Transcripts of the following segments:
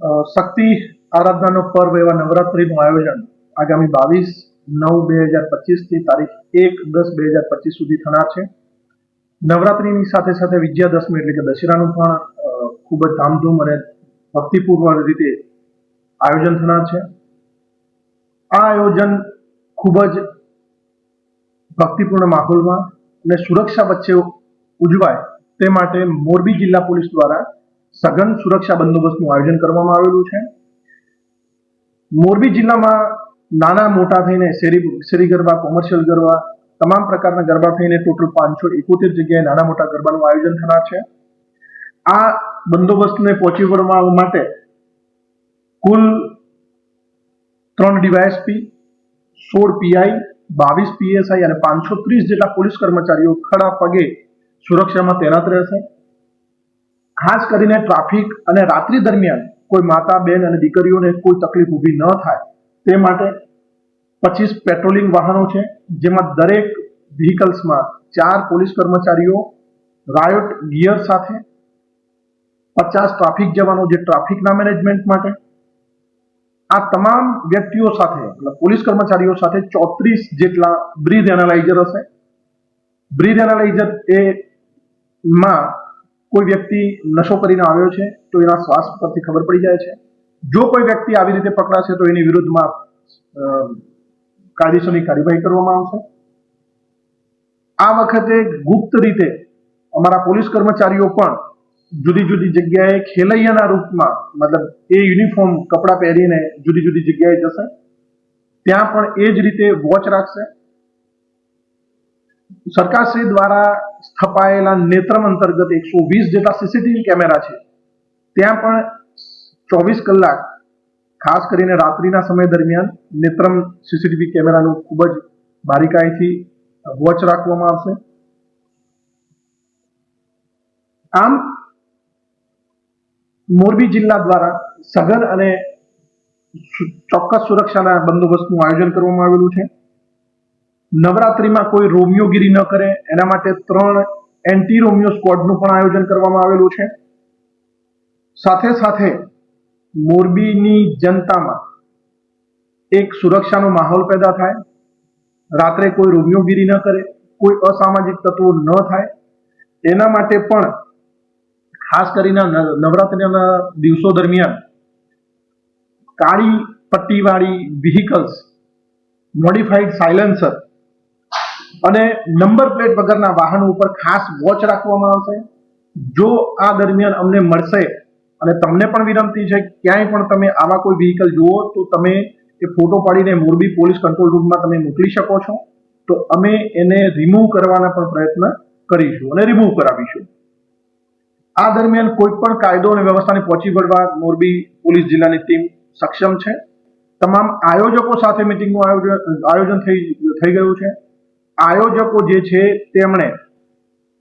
શક્તિ આરાધનાનો પર્વ એવા નવરાત્રિનું આયોજન આગામી બાવીસ નવ બે હજાર પચીસથી તારીખ એક દસ બે હજાર પચીસ સુધી થનાર છે. નવરાત્રિની સાથે સાથે વિજયાદશમી એટલે કે દશેરાનું પણ ખૂબ જ ધામધૂમ અને ભક્તિપૂર્વક રીતે આયોજન થનાર છે. આ આયોજન ખૂબ જ ભક્તિપૂર્ણ માહોલમાં અને સુરક્ષા વચ્ચે ઉજવાય તે માટે મોરબી જિલ્લા પોલીસ દ્વારા સઘન સુરક્ષા બંદોબસ્તનું આયોજન કરવામાં આવેલું છે. મોરબી જિલ્લામાં નાના મોટા થઈને શેરી શેરી ગરબા કોમર્શિયલ ગરબા, તમામ પ્રકારના ગરબા થઈને ટોટલ પાંચસો એકોતેર જગ્યાએ નાના મોટા ગરબાનું આયોજન થનાર છે. આ બંદોબસ્તને પહોંચી વળવા માટે કુલ ત્રણ ડીવાયએસપી, સોળ પીઆઈ, બાવીસ પીએસઆઈ અને પાંચસો ત્રીસ જેટલા પોલીસ કર્મચારીઓ ખડા પગે સુરક્ષામાં તૈનાત રહેશે. ખાસ કરીને ટ્રાફિક અને રાત્રિ દરમિયાન કોઈ માતા, બેન અને દીકરીઓને કોઈ તકલીફ ઊભી ન થાય. તે માટે પચીસ પેટ્રોલિંગ વાહનો છે, જેમાં દરેક વ્હીકલ્સમાં ચાર પોલીસ કર્મચારીઓ, રાયોટ ગિયર સાથે, પચાસ ટ્રાફિક જવાનો જે ટ્રાફિકના મેનેજમેન્ટ માટે, આ તમામ વ્યક્તિઓ સાથે એટલે પોલીસ કર્મચારીઓ સાથે ચોત્રીસ જેટલા બ્રીથ એનાલાઇઝર હશે. બ્રીથ એનાલાઇઝર એ માં કોઈ વ્યક્તિ નશો કરીને આવ્યો છે, તો એના શ્વાસ પરથી ખબર પડી જાય છે. જો કોઈ વ્યક્તિ આવી રીતે પકડાશે, તો એની વિરુદ્ધમાં કાયદેસરની કાર્યવાહી કરવામાં આવશે. આ વખતે ગુપ્ત રીતે અમારા પોલીસ કર્મચારીઓ પણ જુદી જુદી જગ્યાએ ખેલૈયાના રૂપમાં, મતલબ એ યુનિફોર્મ કપડાં પહેરીને જુદી જુદી જગ્યાએ જશે. ત્યાં પણ એ જ રીતે વોચ રાખશે. સરકારશ્રી દ્વારા સ્થપાયેલા નેત્રમ અંતર્ગત એકસો વીસ જેટલા સીસીટીવી કેમેરા છે. ત્યાં પણ ચોવીસ કલાક, ખાસ કરીને રાત્રિના સમય દરમિયાન નેત્રમ સીસીટીવી કેમેરાનું ખૂબ જ બારીકાઈથી વોચ રાખવામાં આવશે. આમ, મોરબી જિલ્લા દ્વારા સઘન અને ચોક્કસ સુરક્ષાના બંદોબસ્તનું આયોજન કરવામાં આવેલું છે. નવરાત્રીમાં કોઈ રોમિયોગીરી ન કરે, એના માટે ત્રણ એન્ટી રોમિયો સ્કવોડનું પણ આયોજન કરવામાં આવેલું છે. સાથે સાથે મોરબીની જનતામાં એક સુરક્ષાનો માહોલ પેદા થાય, રાત્રે કોઈ રોમિયોગીરી ન કરે, કોઈ અસામાજિક તત્વો ન થાય, એના માટે પણ ખાસ કરીને નવરાત્રિના દિવસો દરમિયાન કાળી પટ્ટીવાળી વ્હીકલ્સ મોડિફાઈડ સાયલેન્સર અને નંબર પ્લેટ વગરના વાહનો ઉપર ખાસ વોચ રાખવામાં આવશે. જો આ દરમિયાન અમને મળશે અને તમને પણ વિનંતી છે, ક્યાંય પણ તમે આવા કોઈ વ્હીકલ જુઓ, તો તમે એ ફોટો પાડીને મોરબી પોલીસ કંટ્રોલ રૂમમાં તમે મોકલી શકો છો. તો અમે એને રિમૂવ કરવાના પણ પ્રયત્ન કરીશું અને રિમૂવ કરાવીશું. આ દરમિયાન કોઈ પણ કાયદો અને વ્યવસ્થાને પહોંચી વળવા મોરબી પોલીસ જિલ્લાની ટીમ સક્ષમ છે. તમામ આયોજકો સાથે મિટિંગનું આયોજન આયોજન થઈ થઈ ગયું છે. આયોજકો જે છે તેમણે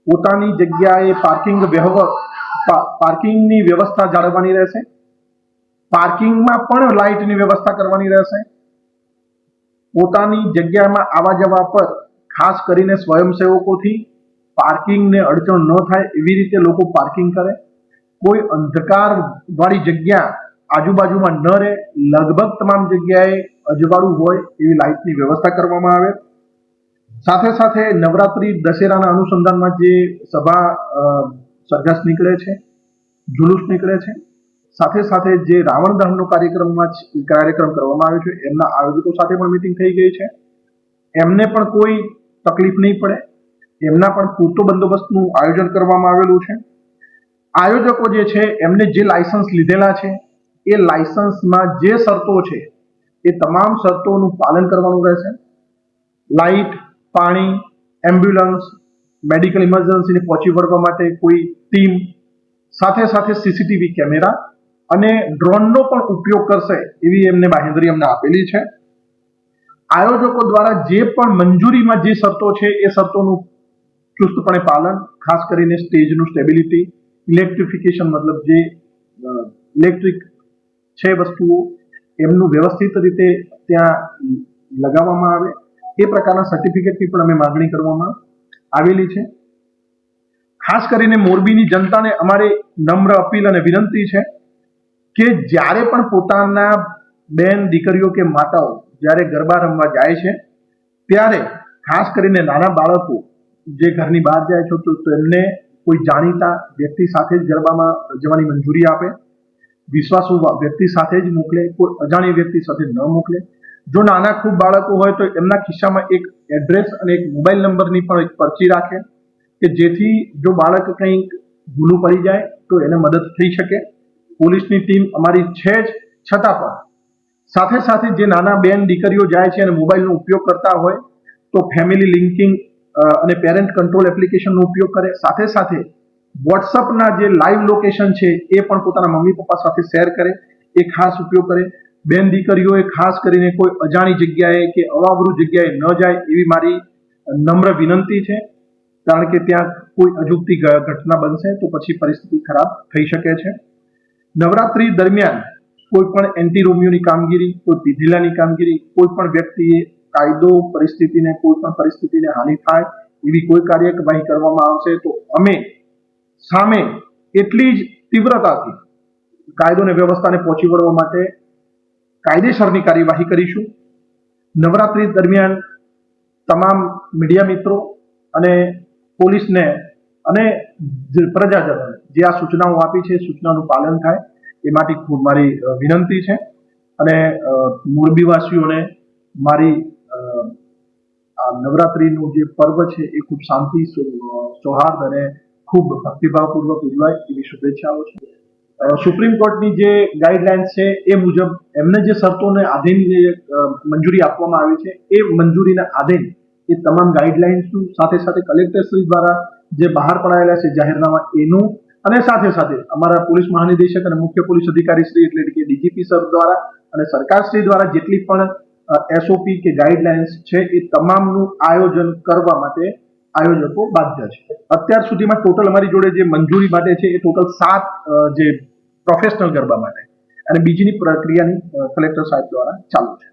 પોતાની જગ્યાએ પાર્કિંગ પાર્કિંગની વ્યવસ્થા જાળવવાની રહેશે. પાર્કિંગમાં પણ લાઇટની વ્યવસ્થા કરવાની રહેશે. પોતાની જગ્યામાં આવા જવા પર ખાસ કરીને સ્વયંસેવકોથી પાર્કિંગને અડચણ ન થાય એવી રીતે લોકો પાર્કિંગ કરે. કોઈ અંધકાર વાળી જગ્યા આજુબાજુમાં ન રહે. લગભગ તમામ જગ્યાએ અજવાળું હોય એવી લાઇટની વ્યવસ્થા કરવામાં આવે. સાથે સાથે નવરાત્રી દશેરાના અનુસંધાનમાં જે સભા સરઘસ નીકળે છે, જુલુસ નીકળે છે, સાથે સાથે જે રાવણ દહનનો કાર્યક્રમમાં કાર્યક્રમ કરવામાં આવ્યો છે, એમના આયોજકો સાથે પણ મિટિંગ થઈ ગઈ છે. એમને પણ કોઈ તકલીફ નહીં પડે. એમના પણ પૂરતો બંદોબસ્તનું આયોજન કરવામાં આવેલું છે. આયોજકો જે છે, એમને જે લાયસન્સ લીધેલા છે, એ લાયસન્સમાં જે શરતો છે, એ તમામ શરતોનું પાલન કરવાનું રહેશે. લાઇટ પાણી, એમ્બ્યુલન્સ, મેડિકલ ઇમરજન્સીને પહોંચી વળવા માટે કોઈ ટીમ, સાથે સાથે સીસીટીવી કેમેરા અને ડ્રોનનો પણ ઉપયોગ કરશે એવી એમને બાહેંધરી અમને આપેલી છે. આયોજકો દ્વારા જે પણ મંજૂરીમાં જે શરતો છે એ શરતોનું ચુસ્તપણે પાલન, ખાસ કરીને સ્ટેજનું સ્ટેબિલિટી, ઇલેક્ટ્રિફિકેશન મતલબ જે ઇલેક્ટ્રિક છે વસ્તુઓ, એમનું વ્યવસ્થિત રીતે ત્યાં લગાવવામાં આવે. એ પ્રકારના સર્ટિફિકેટની પણ અમે માગણી કરવામાં આવેલી છે. ખાસ કરીને મોરબીની જનતાને અમારે નમ્ર અપીલ અને વિનંતી છે કે જ્યારે પણ પોતાના બેન દીકરીઓ કે માતાઓ જ્યારે ગરબા રમવા જાય છે, ત્યારે ખાસ કરીને નાના બાળકો જે ઘરની બહાર જાય છે, તો તેમને કોઈ જાણીતા વ્યક્તિ સાથે જ ગરબામાં જવાની મંજૂરી આપે. વિશ્વાસુ વ્યક્તિ સાથે જ મોકલે, કોઈ અજાણી વ્યક્તિ સાથે ન મોકલે. જો નાના ખૂબ બાળકો હોય તો એમના ખિસ્સામાં એક એડ્રેસ અને એક મોબાઈલ નંબરની પણ એક પરચી રાખે કે જેથી જો બાળક કંઈક ભૂલું પડી જાય તો એને મદદ થઈ શકે. પોલીસની ટીમ અમારી છે જ, છતાં પણ. સાથે સાથે જે નાના બેન દીકરીઓ જાય છે અને મોબાઈલનો ઉપયોગ કરતા હોય તો ફેમિલી લિંકિંગ અને પેરેન્ટ કંટ્રોલ એપ્લિકેશનનો ઉપયોગ કરે. સાથે સાથે વોટ્સઅપના જે લાઈવ લોકેશન છે એ પણ પોતાના મમ્મી પપ્પા સાથે શેર કરે. એ ખાસ ઉપયોગ કરે. બેન દીકરીઓએ ખાસ કરીને કોઈ અજાણી જગ્યાએ કે અવાવરૂ જગ્યાએ ન જાય એવી મારી નમ્ર વિનંતી છે. કારણ કે ત્યાં કોઈ અજુગતી ઘટના બનશે તો પછી પરિસ્થિતિ ખરાબ થઈ શકે છે. નવરાત્રી દરમિયાન કોઈ પણ એન્ટી રોમિયોની કામગીરી, કોઈ પીધેલાની કામગીરી, કોઈ પણ વ્યક્તિએ કાયદો, પરિસ્થિતિને, કોઈ પણ પરિસ્થિતિને હાનિ થાય એવી કોઈ કાર્યવાહી કરવામાં આવશે તો અમે સામે એટલી જ તીવ્રતાથી કાયદો અને વ્યવસ્થાને પહોંચી વળવા માટે કાયદેસરની કાર્યવાહી કરીશું. નવરાત્રી દરમિયાન તમામ મીડિયા મિત્રો અને પોલીસને અને પ્રજાજનોને જે આ સૂચનાઓ આપી છે, સૂચનાનું પાલન થાય, એ માટે ખૂબ મારી વિનંતી છે. અને મોરબીવાસીઓને મારી આ નવરાત્રિનું જે પર્વ છે, એ ખૂબ શાંતિ સૌહાર્દ અને ખૂબ ભક્તિભાવપૂર્વક ઉજવાય એવી શુભેચ્છાઓ છે. સુપ્રીમ કોર્ટની જે ગાઈડલાઇન્સ છે, એ મુજબ એમને જે શરતોને આધીન જે મંજૂરી આપવામાં આવી છે, એ મંજૂરીના આધીન એ તમામ ગાઈડલાઇન્સનું સાથે સાથે કલેક્ટરશ્રી દ્વારા જે બહાર પડાયેલા છે જાહેરનામા, એનું અને સાથે સાથે અમારા પોલીસ મહાનિદેશક અને મુખ્ય પોલીસ અધિકારી શ્રી એટલે કે ડીજીપી સર દ્વારા અને સરકારશ્રી દ્વારા જેટલી પણ એસઓપી કે ગાઈડલાઇન્સ છે, એ તમામનું આયોજન કરવા માટે આયોજકો બાધ્ય છે. અત્યાર સુધીમાં ટોટલ અમારી જોડે જે મંજૂરી માટે છે, એ ટોટલ સાત જે પ્રોફેશનલ ગરબા માટે. અને બીજીની પ્રક્રિયાની કલેક્ટર સાહેબ દ્વારા ચાલુ છે.